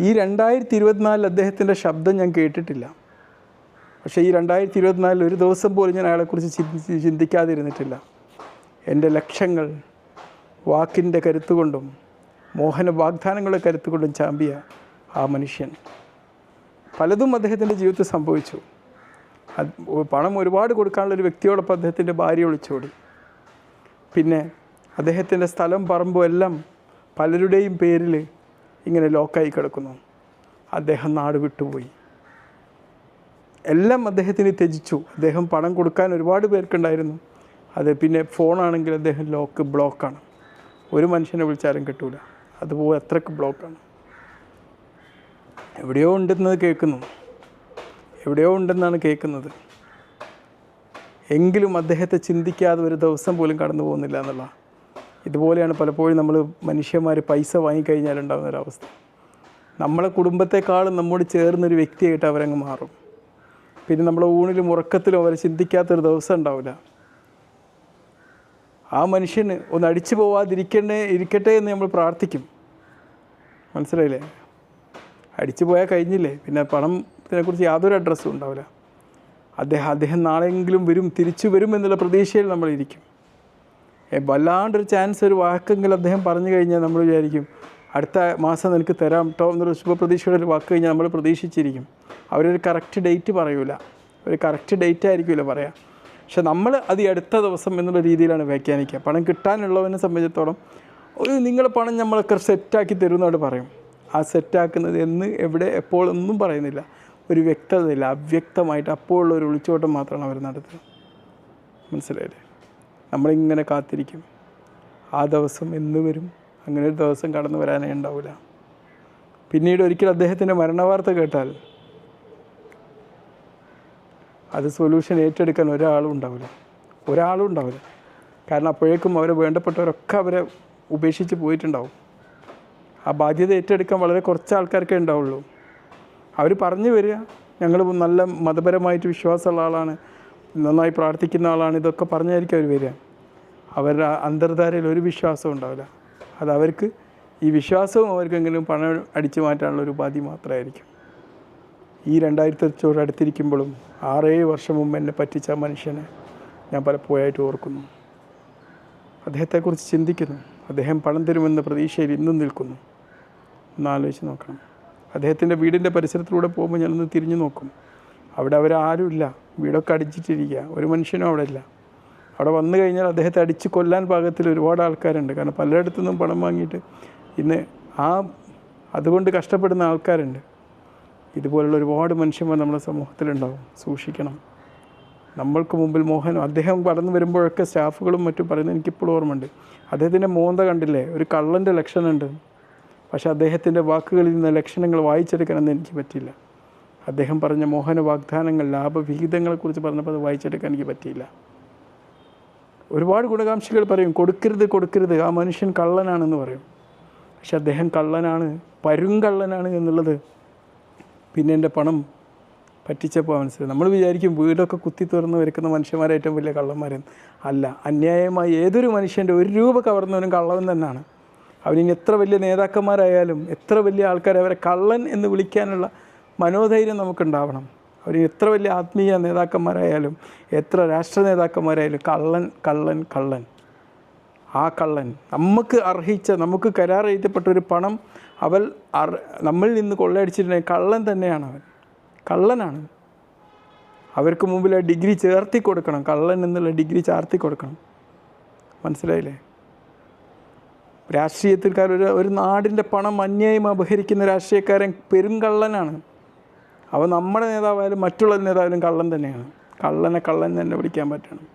ഈ രണ്ടായിരത്തി ഇരുപത്തിനാലിൽ അദ്ദേഹത്തിന്റെ ശബ്ദം ഞാൻ കേട്ടിട്ടില്ല. പക്ഷേ ഈ രണ്ടായിരത്തി ഇരുപത്തിനാലിൽ ഒരു ദിവസം പോലും ഞാൻ അയാളെക്കുറിച്ച് ചിന്തിച്ച് ചിന്തിക്കാതിരുന്നിട്ടില്ല. എന്റെ ലക്ഷ്യങ്ങൾ വാക്കിന്റെ കരുത്തുകൊണ്ടും മോഹന വാഗ്ദാനങ്ങളുടെ കരുത്തുകൊണ്ടും ചാമ്പിയ ആ മനുഷ്യൻ. പലതും അദ്ദേഹത്തിന്റെ ജീവിതത്തിൽ സംഭവിച്ചു. പണം ഒരുപാട് കൊടുക്കാനുള്ള ഒരു വ്യക്തിയോടൊപ്പം അദ്ദേഹത്തിന്റെ ഭാര്യ ഒളിച്ചോടി പിന്നെ അദ്ദേഹത്തിന്റെ സ്ഥലം പറമ്പും എല്ലാം പലരുടെയും പേരിൽ ഇങ്ങനെ ലോക്കായി കിടക്കുന്നു. അദ്ദേഹം നാട് വിട്ടുപോയി. എല്ലാം അദ്ദേഹത്തിന് ത്യജിച്ചു. അദ്ദേഹം പണം കൊടുക്കാൻ ഒരുപാട് പേർക്കുണ്ടായിരുന്നു. അത് പിന്നെ ഫോണാണെങ്കിൽ അദ്ദേഹം ലോക്ക് ബ്ലോക്കാണ് ഒരു മനുഷ്യനെ വിളിച്ചാലും കിട്ടൂല. അതുപോലെ അത്രയ്ക്ക് ബ്ലോക്കാണ് എവിടെയോ ഉണ്ടെന്നത് കേൾക്കുന്നു. എവിടെയോ ഉണ്ടെന്നാണ് കേൾക്കുന്നത്. എങ്കിലും അദ്ദേഹത്തെ ചിന്തിക്കാതെ ഒരു ദിവസം പോലും കടന്നു പോകുന്നില്ല എന്നുള്ള ഇതുപോലെയാണ് പലപ്പോഴും നമ്മൾ മനുഷ്യന്മാർ പൈസ വാങ്ങിക്കഴിഞ്ഞാൽ ഉണ്ടാകുന്ന ഒരവസ്ഥ. നമ്മളെ കുടുംബത്തെക്കാളും നമ്മോട് ചേർന്നൊരു വ്യക്തിയായിട്ട് അവരങ്ങ് മാറും. പിന്നെ നമ്മളെ ഊണിലും ഉറക്കത്തിലും അവരെ ചിന്തിക്കാത്തൊരു ദിവസം ഉണ്ടാവില്ല. ആ മനുഷ്യന് ഒന്ന് അടിച്ചു പോവാതിരിക്കണേ ഇരിക്കട്ടെ എന്ന് നമ്മൾ പ്രാർത്ഥിക്കും. മനസ്സിലായില്ലേ? അടിച്ചു പോയാൽ കഴിഞ്ഞില്ലേ? പിന്നെ പണത്തിനെക്കുറിച്ച് യാതൊരു അഡ്രസ്സും ഉണ്ടാവില്ല. അദ്ദേഹം അദ്ദേഹം നാളെയെങ്കിലും വരും തിരിച്ചു വരും എന്നുള്ള പ്രതീക്ഷയിൽ ഏ, വല്ലാണ്ടൊരു ചാൻസ് ഒരു വാക്കെങ്കിലും അദ്ദേഹം പറഞ്ഞു കഴിഞ്ഞാൽ നമ്മൾ വിചാരിക്കും അടുത്ത മാസം നിനക്ക് തരാം കേട്ടോ എന്നൊരു ശുഭപ്രതീക്ഷയുടെ ഒരു വാക്ക് കഴിഞ്ഞാൽ നമ്മൾ പ്രതീക്ഷിച്ചിരിക്കും. അവരൊരു കറക്റ്റ് ഡേറ്റ് പറയൂല. ഒരു കറക്റ്റ് ഡേറ്റ് ആയിരിക്കില്ല പറയാം. പക്ഷെ നമ്മൾ അത് ഈ അടുത്ത ദിവസം എന്നുള്ള രീതിയിലാണ് വ്യാഖ്യാനിക്കുക. പണം കിട്ടാനുള്ളവനെ സംബന്ധിച്ചിടത്തോളം ഒരു നിങ്ങളുടെ പണം നമ്മളൊക്കെ സെറ്റാക്കി തരുന്നതോട് പറയും. ആ സെറ്റാക്കുന്നത് എന്ന് എവിടെ എപ്പോൾ ഒന്നും പറയുന്നില്ല. ഒരു വ്യക്തതയില്ല. അവ്യക്തമായിട്ട് അപ്പോഴുള്ള ഒരു ഒളിച്ചോട്ടം മാത്രമാണ് അവർ നടത്തുന്നത് മനസ്സിലായില്ലേ? നമ്മളിങ്ങനെ കാത്തിരിക്കും. ആ ദിവസം എന്ന് വരും? അങ്ങനെ ഒരു ദിവസം കടന്നു വരാനേ ഉണ്ടാവില്ല പിന്നീട് ഒരിക്കൽ അദ്ദേഹത്തിന്റെ മരണവാർത്ത കേട്ടാൽ അത് സൊല്യൂഷൻ ഏറ്റെടുക്കാൻ ഒരാളും ഉണ്ടാവില്ല. ഒരാളും ഉണ്ടാവില്ല. കാരണം അപ്പോഴേക്കും അവരെ വേണ്ടപ്പെട്ടവരൊക്കെ അവരെ ഉപേക്ഷിച്ച് പോയിട്ടുണ്ടാവും. ആ ബാധ്യത ഏറ്റെടുക്കാൻ വളരെ കുറച്ച് ആൾക്കാർക്കേ ഉണ്ടാവുള്ളൂ. അവർ പറഞ്ഞു വരിക. ഞങ്ങൾ നല്ല മതപരമായിട്ട് വിശ്വാസമുള്ള ആളാണ്. നന്നായി പ്രാർത്ഥിക്കുന്ന ആളാണ് ഇതൊക്കെ പറഞ്ഞായിരിക്കും അവർ വരിക. അവരുടെ അന്തർധാരയിൽ ഒരു വിശ്വാസവും ഉണ്ടാവില്ല. അത് അവർക്ക് ഈ വിശ്വാസവും അവർക്കെങ്കിലും പണം അടിച്ചു മാറ്റാനുള്ള ഒരു ഉപാധി മാത്രമായിരിക്കും. ഈ രണ്ടായിരത്തി അച്ചോട് അടുത്തിരിക്കുമ്പോഴും ആറേഴ് വർഷം മുമ്പ് എന്നെ പറ്റിച്ച മനുഷ്യനെ ഞാൻ പലപ്പോഴായിട്ട് ഓർക്കുന്നു. അദ്ദേഹത്തെക്കുറിച്ച് ചിന്തിക്കുന്നു. അദ്ദേഹം പണം തരുമെന്ന പ്രതീക്ഷയിൽ ഇന്നും നിൽക്കുന്നു. ഒന്ന് ആലോചിച്ച് നോക്കണം. അദ്ദേഹത്തിന്റെ വീടിന്റെ പരിസരത്തിലൂടെ പോകുമ്പോൾ ഞാനൊന്ന് തിരിഞ്ഞു നോക്കും. അവിടെ അവരാരുമില്ല. വീടൊക്കെ അടിച്ചിട്ടിരിക്കുക ഒരു മനുഷ്യനും അവിടെ ഇല്ല. അവിടെ വന്നു കഴിഞ്ഞാൽ അദ്ദേഹത്തെ അടിച്ച് കൊല്ലാൻ പാകത്തിൽ ഒരുപാട് ആൾക്കാരുണ്ട്. കാരണം പലയിടത്തു നിന്നും പണം വാങ്ങിയിട്ട് ഇന്ന് ആ അതുകൊണ്ട് കഷ്ടപ്പെടുന്ന ആൾക്കാരുണ്ട്. ഇതുപോലുള്ള ഒരുപാട് മനുഷ്യന്മാർ നമ്മുടെ സമൂഹത്തിലുണ്ടാവും. സൂക്ഷിക്കണം. നമ്മൾക്ക് മുമ്പിൽ മോഹൻ അദ്ദേഹം കടന്നു വരുമ്പോഴൊക്കെ സ്റ്റാഫുകളും മറ്റും പറയുന്നത് എനിക്കിപ്പോഴും ഓർമ്മയുണ്ട്. അദ്ദേഹത്തിന്റെ മോന്ത കണ്ടില്ലേ? ഒരു കള്ളന്റെ ലക്ഷണമുണ്ട്. പക്ഷേ അദ്ദേഹത്തിന്റെ വാക്കുകളിൽ നിന്ന് ലക്ഷണങ്ങൾ വായിച്ചെടുക്കണമെന്ന് എനിക്ക് പറ്റിയില്ല. അദ്ദേഹം പറഞ്ഞ മോഹന വാഗ്ദാനങ്ങൾ ലാഭവിഹിതങ്ങളെക്കുറിച്ച് പറഞ്ഞപ്പോൾ അത് വായിച്ചെടുക്കാൻ എനിക്ക് പറ്റിയില്ല. ഒരുപാട് ഗുണകാംക്ഷികൾ പറയും കൊടുക്കരുത് കൊടുക്കരുത് ആ മനുഷ്യൻ കള്ളനാണെന്ന് പറയും. പക്ഷെ അദ്ദേഹം കള്ളനാണ് പരുങ്കള്ളനാണ് എന്നുള്ളത് പിന്നെ എന്റെ പണം പറ്റിച്ചപ്പോൾ മനസ്സിലായി. നമ്മൾ വിചാരിക്കും വീടൊക്കെ കുത്തി തുറന്ന് വരക്കുന്ന മനുഷ്യന്മാരെ ഏറ്റവും വലിയ കള്ളന്മാരെന്ന് അല്ല അന്യായമായി ഏതൊരു മനുഷ്യന്റെ ഒരു രൂപ കവർന്നവനും കള്ളവൻ തന്നെയാണ് അവരിനി എത്ര വലിയ നേതാക്കന്മാരായാലും എത്ര വലിയ ആൾക്കാരെ അവരെ കള്ളൻ എന്ന് വിളിക്കാനുള്ള മനോധൈര്യം നമുക്കുണ്ടാവണം. അവർ എത്ര വലിയ ആത്മീയ നേതാക്കന്മാരായാലും എത്ര രാഷ്ട്ര നേതാക്കന്മാരായാലും കള്ളൻ കള്ളൻ കള്ളൻ. ആ കള്ളൻ നമുക്ക് അർഹിച്ച നമുക്ക് കരാർ എഴുതപ്പെട്ട ഒരു പണം അവൾ അർ നമ്മളിൽ നിന്ന് കൊള്ളയടിച്ചിട്ടുണ്ടെങ്കിൽ കള്ളൻ തന്നെയാണ് അവൻ. കള്ളനാണ്. അവർക്ക് മുമ്പിൽ ആ ഡിഗ്രി ചേർത്തി കൊടുക്കണം. കള്ളൻ എന്നുള്ള ഡിഗ്രി ചേർത്തി കൊടുക്കണം. മനസ്സിലായില്ലേ? രാഷ്ട്രീയത്തിൽക്കാർ ഒരു ഒരു നാടിന്റെ പണം അന്യായം അപഹരിക്കുന്ന രാഷ്ട്രീയക്കാരൻ പെരുങ്കള്ളനാണ് അവ നമ്മുടെ നേതാവായാലും മറ്റുള്ള നേതാവിലും കള്ളൻ തന്നെയാണ്. കള്ളനെ കള്ളൻ തന്നെ വിളിക്കാൻ പറ്റണം.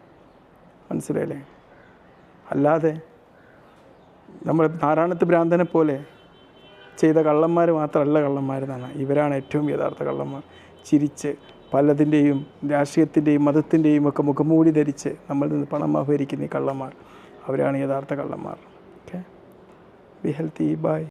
മനസ്സിലായില്ലേ? അല്ലാതെ നമ്മൾ നാരായണത്ത് ഭ്രാന്തനെ പോലെ ചെയ്ത കള്ളന്മാർ മാത്രമല്ല കള്ളന്മാരെന്നാണ്. ഇവരാണ് ഏറ്റവും യഥാർത്ഥ കള്ളന്മാർ. ചിരിച്ച് പലതിന്റെയും രാഷ്ട്രീയത്തിന്റെയും മതത്തിന്റെയും ഒക്കെ മുഖംമൂടി ധരിച്ച് നമ്മളിൽ നിന്ന് പണം അപഹരിക്കുന്ന ഈ കള്ളന്മാർ. അവരാണ് യഥാർത്ഥ കള്ളന്മാർ. Okay be healthy by